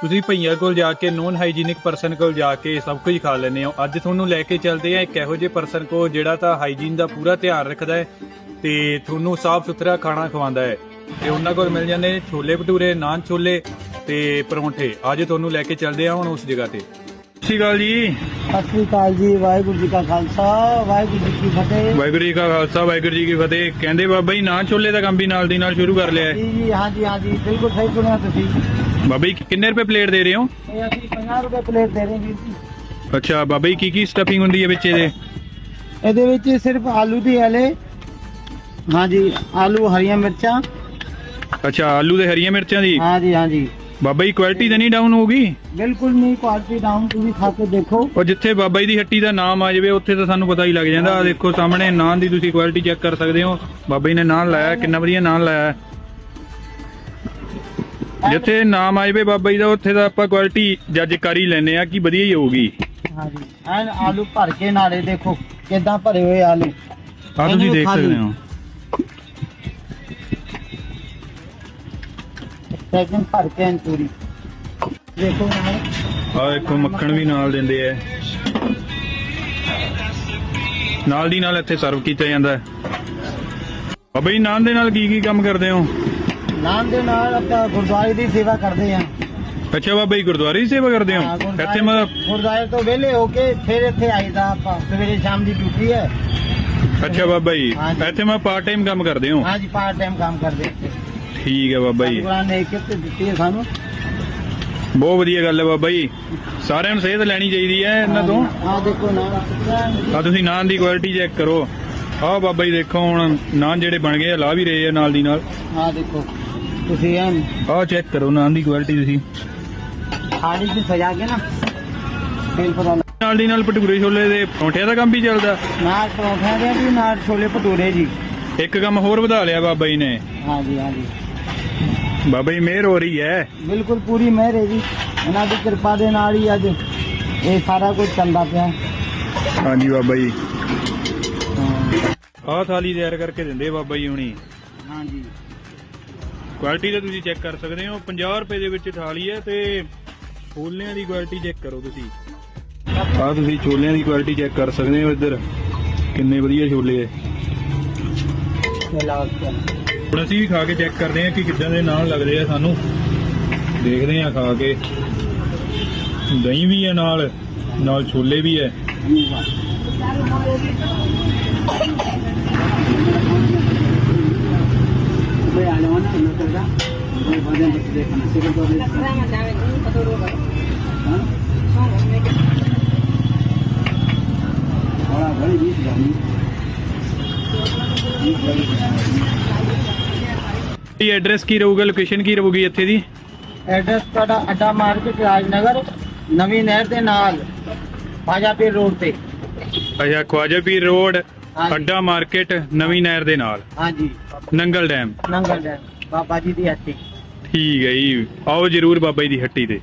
ਤੁਸੀਂ ਭਈਆ ਕੋਲ ਜਾ ਕੇ ਨੋਨ ਹਾਈਜੀਨਿਕ ਪਰਸਨ ਕੋਲ ਜਾ ਕੇ ਸਭ ਕੁਝ ਖਾ ਲੈਂਦੇ ਹੋ। ਅੱਜ ਤੁਹਾਨੂੰ ਲੈ ਕੇ ਚੱਲਦੇ ਆ ਇੱਕ ਇਹੋ ਜਿਹੇ ਪਰਸਨ ਕੋ ਜਿਹੜਾ ਤਾਂ ਹਾਈਜੀਨ ਦਾ ਪੂਰਾ ਧਿਆਨ ਰੱਖਦਾ ਹੈ ਤੇ ਤੁਹਾਨੂੰ ਸਾਫ਼ ਸੁਥਰਾ ਖਾਣਾ ਖਵਾਉਂਦਾ ਹੈ। ਤੇ ਉਹਨਾਂ ਕੋਲ ਮਿਲ ਜਾਂਦੇ ਨੇ ਛੋਲੇ ਭਟੂਰੇ ਨਾਨ ਛੋਲੇ ਤੇ ਪਰੌਂਠੇ। ਅੱਜ ਤੁਹਾਨੂੰ ਲੈ ਕੇ ਚੱਲਦੇ ਆ ਹੁਣ ਉਸ ਜਗ੍ਹਾ ਤੇ। ਸਤਿ ਸ਼੍ਰੀ ਅਕਾਲ ਜੀ। ਸਤਿ ਸ੍ਰੀ ਅਕਾਲ ਜੀ ਵਾਹਿਗੁਰੂ ਜੀ ਕਾ ਖਾਲਸਾ ਵਾਹਿਗੁਰੂ ਜੀ ਕੀ ਫਤਿਹ। ਵਾਹਿਗੁਰੂ ਜੀ ਕਾ ਖਾਲਸਾ ਵਾਹਿਗੁਰੂ ਜੀ ਕੀ ਫਤਿਹ। ਕਹਿੰਦੇ ਬਾਬਾ ਜੀ ਨਾਨ ਛੋਲੇ ਦਾ ਕੰਮ ਵੀ ਨਾਲ ਦੀ ਨਾਲ ਸ਼ੁਰੂ ਕਰ ਲਿਆ ਹੈ। ਜੀ ਜੀ ਹਾਂਜੀ ਹਾਂਜੀ ਬਿਲਕੁਲ ਸਹੀ ਸੁਣਿਆ ਤੁਸੀਂ। ਬਾਬਾ ਜੀ ਕਿੰਨੇ ਰੁਪਏ ਪਲੇਟ ਦੇ ਰਹੇ ਹੋ? ਇਹ ਅਸੀਂ 50 ਰੁਪਏ ਪਲੇਟ ਦੇ ਰਹੇ ਜੀ। ਅੱਛਾ ਬਾਬਾ ਜੀ ਕੀ ਕੀ ਸਟਫਿੰਗ ਹੁੰਦੀ ਹੈ ਵਿੱਚ ਇਹਦੇ? ਇਹਦੇ ਵਿੱਚ ਸਿਰਫ ਆਲੂ ਦੀ ਹਲੇ ਹਾਂਜੀ ਆਲੂ ਹਰੀਆਂ ਮਿਰਚਾਂ। ਅੱਛਾ ਆਲੂ ਦੇ ਹਰੀਆਂ ਮਿਰਚਾਂ ਦੀ? ਹਾਂਜੀ ਹਾਂਜੀ। ਬਾਬਾ ਜੀ ਕੁਆਲਿਟੀ ਤਾਂ ਨਹੀਂ ਡਾਊਨ ਹੋਊਗੀ? ਬਿਲਕੁਲ ਨਹੀਂ ਕੁਆਲਿਟੀ ਡਾਊਨ ਤੁਸੀਂ ਖਾ ਕੇ ਦੇਖੋ। ਉਹ ਜਿੱਥੇ ਬਾਬਾ ਜੀ ਦੀ ਹੱਟੀ ਦਾ ਨਾਮ ਆ ਜਾਵੇ ਉੱਥੇ ਤਾਂ ਸਾਨੂੰ ਪਤਾ ਹੀ ਲੱਗ ਜਾਂਦਾ। ਆ ਦੇਖੋ ਸਾਹਮਣੇ ਨਾਨ ਦੀ ਤੁਸੀਂ ਕੁਆਲਿਟੀ ਚੈੱਕ ਕਰ ਸਕਦੇ ਹੋ। ਬਾਬਾ ਜੀ ਨੇ ਨਾਨ ਲਾਇਆ ਕਿੰਨਾ ਵਧੀਆ ਨਾਨ ਲਾਇਆ। ਹੈ। ਜਿੱਥੇ ਨਾਮ ਆ ਜਾਵੇ ਬਾਬਾ ਜੀ ਦਾ ਉੱਥੇ ਦਾ ਆਪਾਂ ਕੁਆਲਿਟੀ ਜੱਜ ਕਰ ਹੀ ਲੈਨੇ ਆ ਕਿ ਵਧੀਆ ਹੀ ਹੋਊਗੀ। ਹਾਂਜੀ। ਐਨ ਆਲੂ ਭਰ ਕੇ ਨਾਲੇ ਦੇਖੋ ਕਿਦਾਂ ਭਰੇ ਹੋਏ ਆਲੂ। ਆ ਤੁਸੀਂ ਦੇਖ। ਸਕਦੇ ਹੋ। ਸੈਕਿੰਡ ਭਰ ਕੇ ਪੂਰੀ। ਦੇਖੋ ਨਾਲ। ਆ ਦੇਖੋ ਮੱਖਣ ਵੀ ਨਾਲ ਦਿੰਦੇ ਐ ਨਾਲ ਦੀ ਨਾਲ ਇੱਥੇ ਸਰਵ ਕੀਤਾ ਜਾਂਦਾ ਹੈ। ਬਾਬਾ ਜੀ ਨਾਨ ਦੇ ਨਾਲ ਕੀ ਕੀ ਕੰਮ ਕਰਦੇ ਹੋ? ਨਾਮ ਦੇ ਨਾਲ ਆਪਾਂ ਗੁਰਦੁਆਰੇ ਦੀ ਸੇਵਾ ਕਰਦੇ ਹਾਂ। ਅੱਛਾ ਬਾਬਾ ਜੀ ਗੁਰਦੁਆਰੇ ਦੀ ਸੇਵਾ ਕਰਦੇ ਹੋ? ਹਾਂ, ਗੁਰਦੁਆਰੇ ਇੱਥੇ ਮੈਂ ਗੁਰਦੁਆਰੇ ਤੋਂ ਵਿਹਲੇ ਹੋ ਕੇ ਫਿਰ ਇੱਥੇ ਆਈਦਾ ਆਪਾਂ ਸਵੇਰੇ ਸ਼ਾਮ ਦੀ ਡਿਊਟੀ ਹੈ। ਅੱਛਾ ਬਾਬਾ ਜੀ ਹਾਂਜੀ। ਇੱਥੇ ਮੈਂ ਪਾਰਟ ਟਾਈਮ ਕੰਮ ਕਰਦੇ ਹਾਂ? ਹਾਂਜੀ ਪਾਰਟ ਟਾਈਮ ਕੰਮ ਕਰਦੇ ਠੀਕ ਹੈ ਬਾਬਾ ਜੀ। ਗੁਰਾਂ ਨੇ ਕਿਤੇ ਦਿੱਤੀ ਹੈ ਸਾਨੂੰ। ਬਹੁਤ ਵਧੀਆ ਗੱਲ ਹੈ ਬਾਬਾ ਜੀ। ਸਾਰਿਆਂ ਨੂੰ ਸਿਹਤ ਲੈਣੀ ਚਾਹੀਦੀ ਹੈ ਇਹਨਾਂ ਤੋਂ। ਆ ਦੇਖੋ ਨਾ ਆ ਤੁਸੀਂ ਨਾਨ ਦੀ ਕੁਆਲਿਟੀ ਚੈੱਕ ਕਰੋ। ਆਹ ਬਾਬਾ ਜੀ ਦੇਖੋ ਹੁਣ ਨਾਨ ਜਿਹੜੇ ਬਣ ਗਏ ਆ ਲਾ ਵੀ ਰਹੇ ਆ ਨਾਲ ਦੀ ਨਾਲ। ਆ ਦੇਖੋ। ਤੁਸੀਂ ਐਨ? ਆਹ ਚੈੱਕ ਕਰੋ ਨਾਨ ਦੀ ਕੁਆਲਿਟੀ ਤੁਸੀਂ। ਥਾਲੀ 'ਚ ਸਜਾ ਕੇ ਨਾ ਫਿਰ ਪਤਾ ਨਾਲ ਦੀ ਨਾਲ ਭਟੂਰੇ ਛੋਲੇ ਦੇ ਪਰੌਂਠਿਆਂ ਦਾ ਕੰਮ ਵੀ ਚੱਲਦਾ। ਨਾਲ ਪਰੌਂਠਿਆਂ ਦੇ ਵੀ ਨਾਲ ਛੋਲੇ ਭਟੂਰੇ ਜੀ। ਇੱਕ ਕੰਮ ਹੋਰ ਵਧਾ ਲਿਆ ਬਾਬਾ ਜੀ ਨੇ। ਹਾਂਜੀ ਹਾਂਜੀ। ਬਾਬਾ ਜੀ ਮਿਹਰ ਹੋ ਰਹੀ ਹੈ। ਬਿਲਕੁਲ ਪੂਰੀ ਮਿਹਰ ਹੈ ਜੀ। ਇਹਨਾਂ ਦੀ ਕਿਰਪਾ ਦੇ ਨਾਲ ਹੀ ਅੱਜ ਇਹ ਸਾਰਾ ਕੁਝ ਚੱਲਦਾ ਪਿਆ। ਹਾਂਜੀ ਬਾਬਾ ਜੀ। ਆਹ ਥਾਲੀ ਤਿਆਰ ਕਰਕੇ ਦਿੰਦੇ ਬਾਬਾ ਜੀ ਹੁਣੀ। ਹਾਂਜੀ। ਕੁਆਲਿਟੀ ਤਾਂ ਤੁਸੀਂ ਚੈੱਕ ਕਰ ਸਕਦੇ ਹੋ। 50 ਰੁਪਏ ਦੇ ਵਿੱਚ ਥਾਲੀ ਹੈ ਤੇ ਛੋਲਿਆਂ ਦੀ ਕੁਆਲਿਟੀ ਚੈੱਕ ਕਰੋ ਤੁਸੀਂ। ਆਹ ਤੁਸੀਂ ਛੋਲਿਆਂ ਦੀ ਕੁਆਲਿਟੀ ਚੈੱਕ ਕਰ ਸਕਦੇ ਹੋ ਇੱਧਰ। ਕਿੰਨੇ ਵਧੀਆ ਛੋਲੇ ਹੈ। ਹੁਣ ਅਸੀਂ ਵੀ ਖਾ ਕੇ ਚੈੱਕ ਕਰਦੇ ਹਾਂ ਕਿ ਕਿੱਦਾਂ ਦੇ ਨਾਲ ਲੱਗਦੇ ਆ ਸਾਨੂੰ। ਦੇਖਦੇ ਹਾਂ ਖਾ ਕੇ। ਦਹੀਂ ਵੀ ਹੈ ਨਾਲ ਨਾਲ ਛੋਲੇ ਵੀ ਹੈ। కదా ਇਹ ਐਡਰੈਸ ਕੀ ਰਹੂਗਾ ਲੋਕੇਸ਼ਨ ਕੀ ਰਹੂਗੀ ਇੱਥੇ ਦੀ ਐਡਰੈਸ ਤੁਹਾਡਾ ਅੱਡਾ ਮਾਰਕੀਟ ਰਾਜਨਗਰ ਨਵੀਂ ਨਹਿਰ ਦੇ ਨਾਲ ਖਾਜਾਪੀਰ ਰੋਡ ਤੇ ਅੱਛਾ ਖਵਾਜਾਪੀਰ ਰੋਡ ਅੱਡਾ ਮਾਰਕੀਟ ਨਵੀਂ ਨਹਿਰ ਦੇ ਨਾਲ ਹਾਂਜੀ ਨੰਗਲ ਡੈਮ ਨੰਗਲ ਡੈਮ ਬਾਬਾ ਜੀ ਦੀ ਹੱਟੀ। ਠੀਕ ਹੈ ਜੀ। ਆਓ ਜਰੂਰ ਬਾਬਾ ਜੀ ਦੀ ਹੱਟੀ ਤੇ।